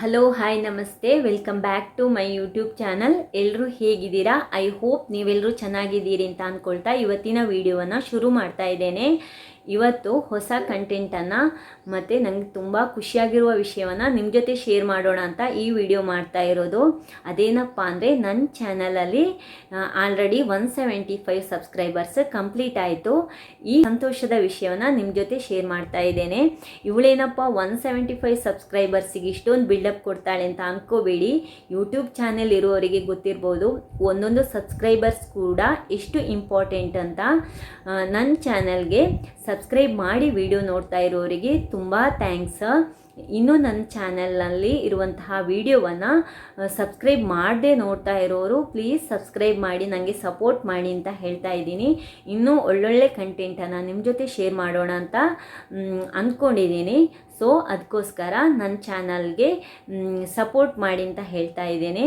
Hello hi ನಮಸ್ತೆ welcome back to my YouTube channel ಎಲ್ಲರೂ ಹೇಗಿದ್ದೀರಾ? ಐ ಹೋಪ್ ನೀವೆಲ್ಲರೂ ಚೆನ್ನಾಗಿದ್ದೀರಿ ಅಂತ ಅಂದ್ಕೊಳ್ತಾ ಇವತ್ತಿನ ವಿಡಿಯೋವನ್ನು ಶುರು ಮಾಡ್ತಾ ಇದ್ದೇನೆ. ಇವತ್ತು ಹೊಸ ಕಂಟೆಂಟನ್ನು ಮತ್ತು ನನಗೆ ತುಂಬ ಖುಷಿಯಾಗಿರುವ ವಿಷಯವನ್ನು ನಿಮ್ಮ ಜೊತೆ ಶೇರ್ ಮಾಡೋಣ ಅಂತ ಈ ವಿಡಿಯೋ ಮಾಡ್ತಾ ಇರೋದು. ಅದೇನಪ್ಪ ಅಂದರೆ ನನ್ನ ಚಾನಲಲ್ಲಿ already one seventy five subscribers complete ಆಯಿತು. ಈ ಸಂತೋಷದ ವಿಷಯವನ್ನು ನಿಮ್ಮ ಜೊತೆ ಶೇರ್ ಮಾಡ್ತಾ ಇದ್ದೇನೆ. ಇವಳೇನಪ್ಪ ಒನ್ ಸೆವೆಂಟಿ ಫೈವ್ ಸಬ್ಸ್ಕ್ರೈಬರ್ಸಿಗೆ ಇಷ್ಟೊಂದು ಬಿಲ್ಡಪ್ ಕೊಡ್ತಾಳೆ ಅಂತ ಅಂದ್ಕೋಬೇಡಿ ಯೂಟ್ಯೂಬ್ ಚಾನೆಲ್ ಇರುವವರಿಗೆ ಗೊತ್ತಿರ್ಬೋದು, ಒಂದೊಂದು ಸಬ್ಸ್ಕ್ರೈಬರ್ಸ್ ಕೂಡ ಎಷ್ಟು ಇಂಪಾರ್ಟೆಂಟ್ ಅಂತ. ನನ್ನ ಚಾನಲ್ಗೆ ಸಬ್ಸ್ಕ್ರೈಬ್ ಮಾಡಿ ವಿಡಿಯೋ ನೋಡ್ತಾ ಇರೋರಿಗೆ ತುಂಬ ಥ್ಯಾಂಕ್ಸ್ ಇನ್ನೂ ನನ್ನ ಚಾನೆಲ್ನಲ್ಲಿ ಇರುವಂತಹ ವಿಡಿಯೋವನ್ನು ಸಬ್ಸ್ಕ್ರೈಬ್ ಮಾಡದೆ ನೋಡ್ತಾ ಇರೋರು ಪ್ಲೀಸ್ ಸಬ್ಸ್ಕ್ರೈಬ್ ಮಾಡಿ ನನಗೆ ಸಪೋರ್ಟ್ ಮಾಡಿ ಅಂತ ಹೇಳ್ತಾ ಇದ್ದೀನಿ. ಇನ್ನೂ ಒಳ್ಳೊಳ್ಳೆ ಕಂಟೆಂಟನ್ನು ನಿಮ್ಮ ಜೊತೆ ಶೇರ್ ಮಾಡೋಣ ಅಂತ ಅಂದ್ಕೊಂಡಿದ್ದೀನಿ ಸೊ ಅದಕ್ಕೋಸ್ಕರ ನನ್ನ ಚಾನಲ್ಗೆ ಸಪೋರ್ಟ್ ಮಾಡಿ ಅಂತ ಹೇಳ್ತಾ ಇದ್ದೇನೆ.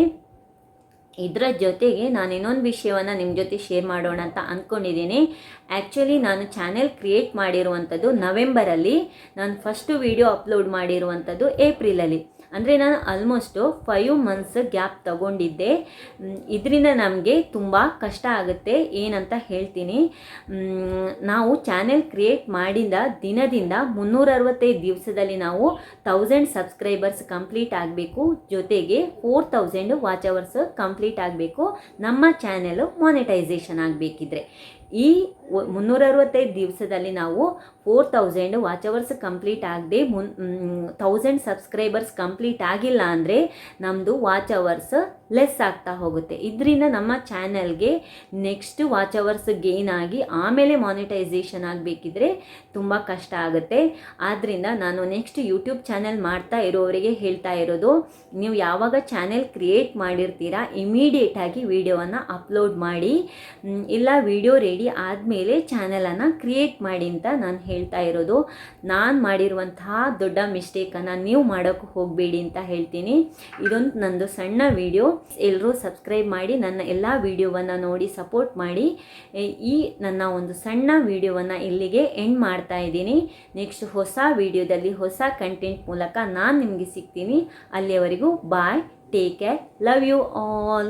ಇದರ ಜೊತೆಗೆ ನಾನು ಇನ್ನೊಂದು ವಿಷಯವನ್ನು ನಿಮ್ಮ ಜೊತೆ ಶೇರ್ ಮಾಡೋಣ ಅಂತ ಅಂದ್ಕೊಂಡಿದ್ದೀನಿ ಆ್ಯಕ್ಚುಲಿ ನಾನು ಚಾನೆಲ್ ಕ್ರಿಯೇಟ್ ಮಾಡಿರುವಂಥದ್ದು ನವೆಂಬರಲ್ಲಿ ನಾನು ಫಸ್ಟು ವಿಡಿಯೋ ಅಪ್ಲೋಡ್ ಮಾಡಿರುವಂಥದ್ದು ಏಪ್ರಿಲಲ್ಲಿ ಅಂದರೆ ನಾನು ಆಲ್ಮೋಸ್ಟು ಫೈವ್ ಮಂತ್ಸ್ ಗ್ಯಾಪ್ ತಗೊಂಡಿದ್ದೆ. ಇದರಿಂದ ನಮಗೆ ತುಂಬ ಕಷ್ಟ ಆಗುತ್ತೆ ಏನಂತ ಹೇಳ್ತೀನಿ. ನಾವು ಚಾನೆಲ್ ಕ್ರಿಯೇಟ್ ಮಾಡಿದ ದಿನದಿಂದ ಮುನ್ನೂರ ಅರವತ್ತೈದು ದಿವಸದಲ್ಲಿ ನಾವು ತೌಸಂಡ್ ಸಬ್ಸ್ಕ್ರೈಬರ್ಸ್ ಕಂಪ್ಲೀಟ್ ಆಗಬೇಕು. ಜೊತೆಗೆ four thousand watch hours complete ಆಗಬೇಕು. ನಮ್ಮ ಚಾನೆಲು ಮಾನಿಟೈಸೇಷನ್ ಆಗಬೇಕಿದ್ರೆ. ಈ ಮುನ್ನೂರ ಅರವತ್ತೈದು ದಿವಸದಲ್ಲಿ ನಾವು four thousand watch hours complete ಆಗದೆ ಮುನ್ ತೌಸಂಡ್ ಸಬ್ಸ್ಕ್ರೈಬರ್ಸ್ ಕಂಪ್ಲೀಟ್ ಆಗಿಲ್ಲ ಅಂದರೆ ನಮ್ಮದು ವಾಚ್ ಅವರ್ಸ್ ಲೆಸ್ ಆಗ್ತಾ ಹೋಗುತ್ತೆ. ಇದರಿಂದ ನಮ್ಮ ಚಾನಲ್ಗೆ ನೆಕ್ಸ್ಟ್ ವಾಚ್ ಅವರ್ಸ್ ಗೇನ್ ಆಗಿ ಆಮೇಲೆ ಮಾನಿಟೈಸೇಷನ್ ಆಗಬೇಕಿದ್ರೆ ತುಂಬ ಕಷ್ಟ ಆಗುತ್ತೆ. ಆದ್ದರಿಂದ ನಾನು ನೆಕ್ಸ್ಟ್ ಯೂಟ್ಯೂಬ್ ಚಾನೆಲ್ ಮಾಡ್ತಾ ಇರೋವರಿಗೆ ಹೇಳ್ತಾ ಇರೋದು, ನೀವು ಯಾವಾಗ ಚಾನೆಲ್ ಕ್ರಿಯೇಟ್ ಮಾಡಿರ್ತೀರಾ ಇಮಿಡಿಯೇಟಾಗಿ ವೀಡಿಯೋವನ್ನು ಅಪ್ಲೋಡ್ ಮಾಡಿ ಇಲ್ಲ ವಿಡಿಯೋ ರೆಡಿ ಆದಮೇಲೆ ಚಾನಲನ್ನು ಕ್ರಿಯೇಟ್ ಮಾಡಿ ಅಂತ ನಾನು ಹೇಳ್ತಾ ಇರೋದು. ನಾನು ಮಾಡಿರುವಂತಹ ದೊಡ್ಡ ಮಿಸ್ಟೇಕನ್ನು ನೀವು ಮಾಡೋಕ್ಕೆ ಹೋಗಬೇಡಿ ಅಂತ ಹೇಳ್ತೀನಿ. ಇದೊಂದು ನಂದು ಸಣ್ಣ ವಿಡಿಯೋ ಎಲ್ಲರೂ ಸಬ್ಸ್ಕ್ರೈಬ್ ಮಾಡಿ ನನ್ನ ಎಲ್ಲ ವಿಡಿಯೋವನ್ನು ನೋಡಿ ಸಪೋರ್ಟ್ ಮಾಡಿ. ಈ ನನ್ನ ಒಂದು ಸಣ್ಣ ವಿಡಿಯೋವನ್ನು ಇಲ್ಲಿಗೆ ಎಂಡ್ ಮಾಡ್ತಾ ಇದ್ದೀನಿ. ನೆಕ್ಸ್ಟ್ ಹೊಸ ವಿಡಿಯೋದಲ್ಲಿ ಹೊಸ ಕಂಟೆಂಟ್ ಮೂಲಕ ನಾನು ನಿಮಗೆ ಸಿಗ್ತೀನಿ. ಅಲ್ಲಿಯವರೆಗೂ bye take care love you all